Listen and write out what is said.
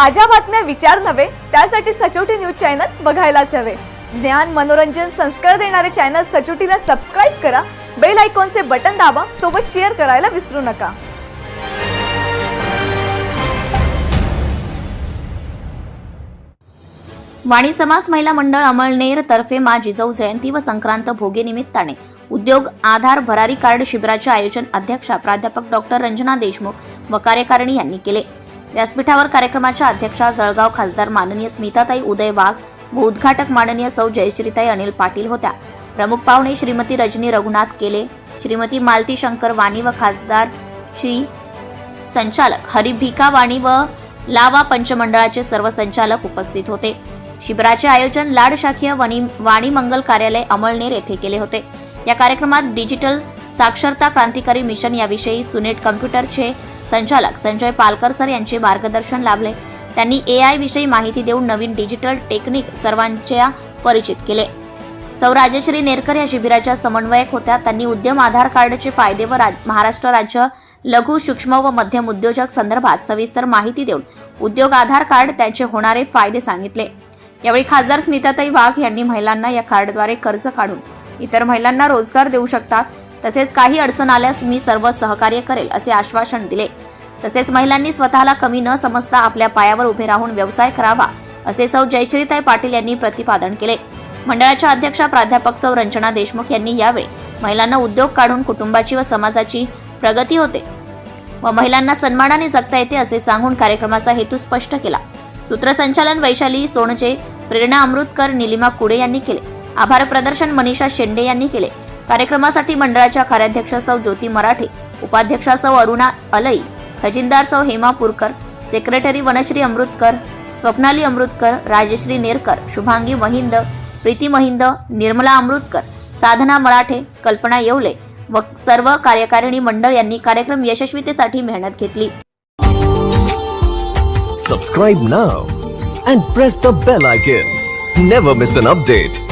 ताज्या बातम्या विचार नव्हे त्यासाठी सचोटी न्यूज चॅनल बघायलाच हवे. ज्ञान मनोरंजन संस्कार देणारे चॅनल सचोटीला सबस्क्राईब करा बेल आयकॉनचे बटन दाबा सोबत शेअर करायला विसरू नका. वाणी समाज महिला मंडळ अमळनेर तर्फे मा जिजाऊ जयंती व संक्रांत भोगे निमित्ताने उद्योग आधार भरारी कार्ड शिबिराचे आयोजन अध्यक्षा प्राध्यापक डॉक्टर रंजना देशमुख व कार्यकारिणी यांनी केले. व्यासपीठावर कार्यक्रमाच्या अध्यक्षा जळगाव खासदार माननीय स्मिताताई उदय वाघ व उद्घाटक माननीय सौ जयश्रीताई अनिल पाटील होत्या. प्रमुख पाहुणे श्रीमती रजनी रघुनाथ केले श्रीमती मालती शंकर वाणी व खासदार श्री संचालक हरी भिकावाणी व लावा पंचमंडळाचे सर्व संचालक उपस्थित होते. शिबिराचे आयोजन लाड शाखीय वाणी मंगल कार्यालय अमळनेर येथे केले होते. या कार्यक्रमात डिजिटल साक्षरता क्रांतिकारी मिशन याविषयी सुनेट कम्प्युटरचे संचालक संजय पालकर सर यांचे मार्गदर्शन लाभले. त्यांनी ए आय विषयी माहिती देऊन नवीन डिजिटल टेक्निक सर्वांच्या परिचित केले. सौ राजश्री नेरकर या शिबिराच्या समन्वयक होत्या. त्यांनी उद्यम आधार कार्डचे फायदे व राज- महाराष्ट्र राज्य लघु सूक्ष्म व मध्यम उद्योजक संदर्भात सविस्तर माहिती देऊन उद्योग आधार कार्ड त्याचे होणारे फायदे सांगितले. यावेळी खासदार स्मिताताई वाघ यांनी महिलांना या कार्डद्वारे कर्ज काढून इतर महिलांना रोजगार देऊ शकतात. तसेच काही अडचण आल्यास मी सर्व सहकार्य करेल असे आश्वासन दिले. तसेच महिलांनी स्वतःला कमी न समजता आपल्या पायावर उभे राहून व्यवसाय करावा असे सौ जयश्रीताई पाटील यांनी प्रतिपादन केले. मंडळाच्या अध्यक्षा प्राध्यापक सौ रंजना देशमुख यांनी यावेळी महिलांना उद्योग काढून कुटुंबाची व समाजाची प्रगती होते. व महिलांना सन्मानाने जगता येते असे सांगून कार्यक्रमाचा हेतू स्पष्ट केला. सूत्रसंचालन वैशाली सोनचे प्रेरणा अमृतकर निलिमा कुडे यांनी केले. आभार प्रदर्शन मनीषा शेंडे यांनी केले. कार्यक्रमासाठी मंडळाच्या कार्याध्यक्ष सौ ज्योती मराठे उपाध्यक्षा सौ अरुणा अलई खजिनदार सौ हेमा पुरकर सेक्रेटरी वनश्री अमृतकर स्वप्नाली अमृतकर राजश्री नेरकर शुभांगी महिंद प्रीती महिंद निर्मला अमृतकर साधना मराठे कल्पना येवले व सर्व कार्यकारिणी मंडळ यांनी कार्यक्रम यशस्वीतेसाठी मेहनत घेतली. Subscribe now and press the bell icon never miss an update